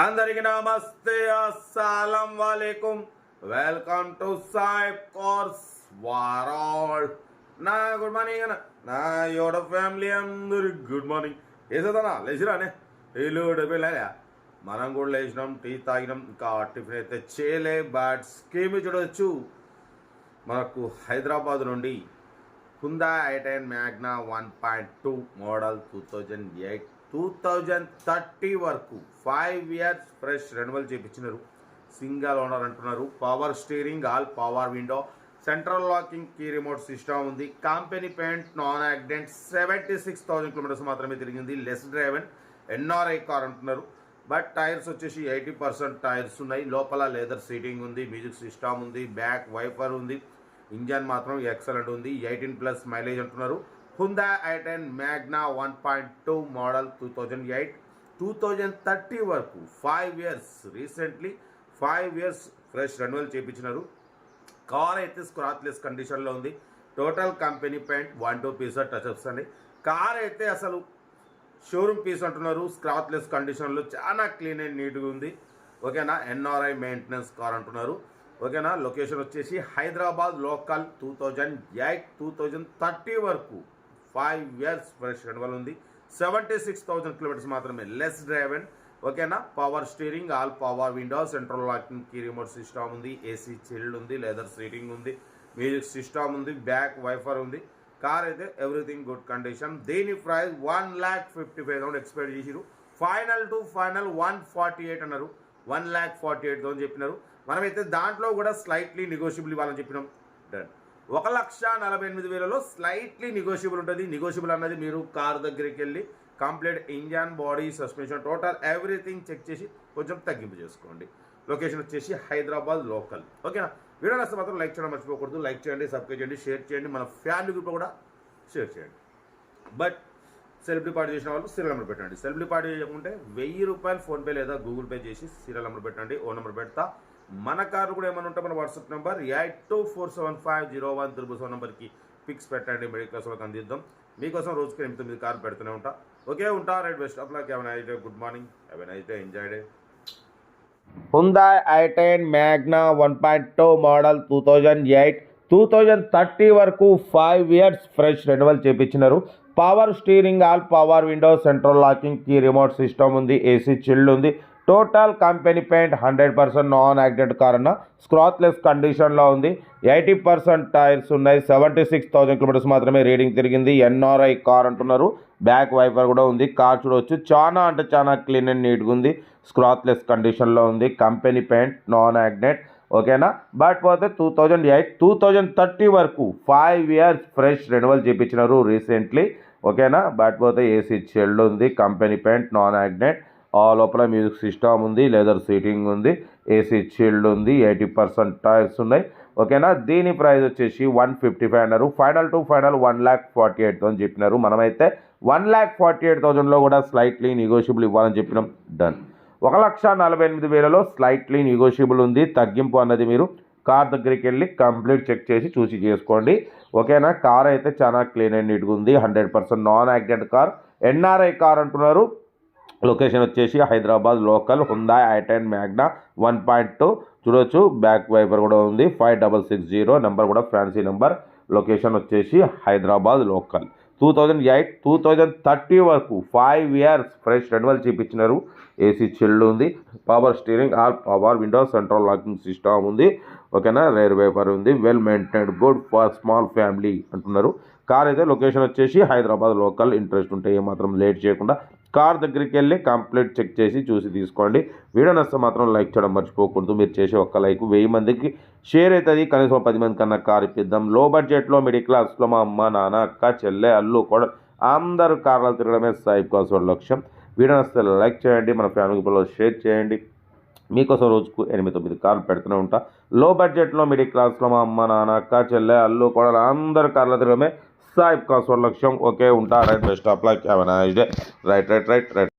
అందరికి నమస్తే. అస్సలం వాలేకుం. వెల్కమ్ టు సాయిబ్ కోర్స్ వారాల్. నా గుడ్ మార్నింగ్ అన్న. నా యోడ ఫ్యామిలీ అందరికి గుడ్ మార్నింగ్. వేసేదానా లేచిరానే వీళ్ళు డబ్బులే మనం కూడా లేచినాం టీ తాగినాం ఇంకా టిఫిన్ అయితే చేయలే బట్ స్కీమ్ చూడవచ్చు మనకు హైదరాబాద్ నుండి Hyundai i ten Magna one point two model two thousand eight two thousand thirty వరకు ఫైవ్ ఇయర్స్ ఫ్రెష్ రెన్యువల్ చేయించినారు సింగల్ ఓనర్ అంటున్నారు. Power steering all power window central locking key remote system ఉంది. Company paint non accident seventy six thousand kilometers మాత్రమే తిరిగింది less driven NRI car అంటున్నారు. But tyres వచ్చేసి eighty percent tyres ఉన్నాయి. లోపల leather seating ఉంది music system ఉంది back wiper ఉంది. ఇంజన్ మాత్రం ఎక్సలెంట్ ఉంది. ఎయిటీన్ ప్లస్ మైలేజ్ అంటున్నారు. Hyundai i ten Magna one point two model two thousand eight two thousand thirty వరకు five years recently five years fresh renewal చేయించినారు car అయితే scratchless కండిషన్లో ఉంది. Total company paint one two piece touchups అండి. Car అయితే అసలు showroom piece అంటున్నారు. Scratchless కండిషన్లో చాలా క్లీన్ అండ్ నీట్గా ఉంది. ఓకేనా? ఎన్ఆర్ఐ మెయింటెనెన్స్ కార్ అంటున్నారు. ఓకేనా? లొకేషన్ వచ్చేసి Hyderabad local two thousand eight two thousand thirty వరకు ఫైవ్ ఇయర్స్ ఫ్రెష్ రెన్యువల్ ఉంది. సెవెంటీ సిక్స్ థౌజండ్ కిలోమీటర్స్ మాత్రమే లెస్ డ్రైవ్ అండ్ ఓకేనా power steering all power window central locking key remote system ఉంది. AC chilled ఉంది leather seating ఉంది. Music system ఉంది back wiper ఉంది. Car అయితే ఎవ్రీథింగ్ గుడ్ కండిషన్ దీని price one lakh fifty five thousand expect చేసిరు final to final one forty eight అన్నారు. One lakh forty eight thousand చెప్పినారు. మనమైతే దాంట్లో కూడా స్లైట్లీ నెగోషియబుల్ ఇవ్వాలని చెప్పినాం. డన్ ఒక లక్ష నలభై ఎనిమిది వేలలో స్లైట్లీ నెగోషియబుల్ ఉంటుంది. నెగోషియబుల్ అన్నది మీరు కార్ దగ్గరికి వెళ్ళి complete engine body suspension total everything check చేసి కొంచెం తగ్గింపు చేసుకోండి. లొకేషన్ వచ్చేసి హైదరాబాద్ లోకల్ ఓకేనా వీడియో నష్టం మాత్రం లైక్ చేయడం మర్చిపోకూడదు. లైక్ చేయండి సబ్స్క్రైబ్ చేయండి షేర్ చేయండి. మన ఫ్యామిలీ గ్రూప్లో కూడా షేర్ చేయండి. బట్ సెల్ఫ్ డిపాజిట్ చేసిన వాళ్ళు సీరియల్ నెంబర్ పెట్టండి. సెల్ఫ్ డిపాజిట్ చేయకుంటే వెయ్యి రూపాయలు ఫోన్పే లేదా గూగుల్ పే చేసి సీరియల్ నెంబర్ పెట్టండి ఓ నెంబర్ పెడతా. మన కారు కూడా ఏమైనా ఉంటే మన WhatsApp number eight two four seven five zero one triple seven నెంబర్కి పిక్స్ పెట్టండి మిడిల్ క్లాస్ వాళ్ళకి అందిద్దాం. మీకోసం రోజుకి ఎనిమిది తొమ్మిది కారు పెడుతూనే ఉంటా. ఓకే ఉంటా. Right best of luck. Have nice day good morning have nice day enjoy day Hyundai i ten Magna one point two model two thousand eight two thousand thirty వరకు five years fresh renewal చేపించినారు. Power steering all power window central locking key remote system ఉంది AC chilled ఉంది. Total company paint hundred percent non acted car అన్న. Scratchless కండిషన్లో ఉంది. Eighty percent tyres ఉన్నాయి. Seventy six thousand kilometres మాత్రమే reading తిరిగింది. NRI car అంటున్నారు. Back wiper కూడా ఉంది. కార్ చూడవచ్చు చాలా అంటే చాలా క్లీన్ అండ్ నీట్గా ఉంది. స్క్రాచ్లెస్ కండిషన్లో ఉంది. కంపెనీ పెయింట్ నాన్ యాగ్నెట్ ఓకేనా? బట్ పోతే two thousand eight two thousand thirty వరకు ఫైవ్ ఇయర్స్ ఫ్రెష్ రెన్యువల్ చేయించినారు రీసెంట్లీ. ఓకేనా? బట్ పోతే ఏసీ చెల్డ్ ఉంది. కంపెనీ పెయింట్ నాన్ యాగ్నెట్ ఆ లోపల మ్యూజిక్ సిస్టమ్ ఉంది లెదర్ సీటింగ్ ఉంది ఏసీ చీల్డ్ ఉంది ఎయిటీ పర్సెంట్ టైర్స్ ఉన్నాయి. ఓకేనా? దీని ప్రైస్ వచ్చేసి వన్ ఫిఫ్టీ ఫైవ్ అన్నారు. Final to final one lakh forty eight thousand చెప్పినారు. మనమైతే వన్ ల్యాక్ ఫార్టీ ఎయిట్ థౌసండ్లో కూడా స్లైట్లీ నెగోషియబుల్ ఇవ్వాలని చెప్పినాం. డన్ ఒక లక్ష నలభై ఎనిమిది వేలలో స్లైట్లీ నెగోషియబుల్ ఉంది. తగ్గింపు అన్నది మీరు కార్ దగ్గరికి వెళ్ళి కంప్లీట్ చెక్ చేసి చూసి చేసుకోండి. ఓకేనా? కార్ అయితే చాలా క్లీన్ అండ్ నీట్గా ఉంది. Hundred percent non accident car NRI car అంటున్నారు. లొకేషన్ వచ్చేసి Hyderabad local Hyundai i ten Magna one point two చూడొచ్చు బ్యాక్ వైపర్ కూడా ఉంది five double six zero number కూడా ఫ్యాన్సీ నెంబర్ లొకేషన్ వచ్చేసి Hyderabad local. Two thousand eight two thousand thirty వరకు five years fresh renewal చూపించినారు. AC chilled ఉంది power steering all power window central locking system ఉంది. ఓకేనా rear wiper ఉంది well maintained good for small family అంటున్నారు. Car అయితే location వచ్చేసి Hyderabad local. Interest ఉంటే ఏమాత్రం లేట్ చేయకుండా కార్ దగ్గరికి వెళ్ళి కంప్లీట్ చెక్ చేసి చూసి తీసుకోండి. వీడియో నష్టం మాత్రం లైక్ చేయడం మర్చిపోకూడదు. మీరు చేసే ఒక్క లైక్ వెయ్యి మందికి షేర్ అవుతుంది. కనీసం పది మంది కన్నా కార్ ఇప్పిద్దాం. లో బడ్జెట్లో మిడిల్ క్లాస్లో మా అమ్మ నాన్న అక్క చెల్లె అల్లు కూడా అందరూ కార్లు తిరగడమే సాయిబ్ కాస్వాడ్ లక్ష్యం. వీడియో నస్తే లైక్ చేయండి. మన ఫ్యామిలీ షేర్ చేయండి. మీకోసం రోజుకు ఎనిమిది తొమ్మిది కార్లు పెడుతూనే ఉంటా. లో బడ్జెట్లో మిడిల్ క్లాస్లో మా అమ్మ నాన్న అక్క చెల్లె అల్లు కూడా అందరు కార్లు తిరగడమే సాయిబ్ కాస్వాడ్ లక్ష్యం ఓకే ఉంటా right best of luck have nice day right right right right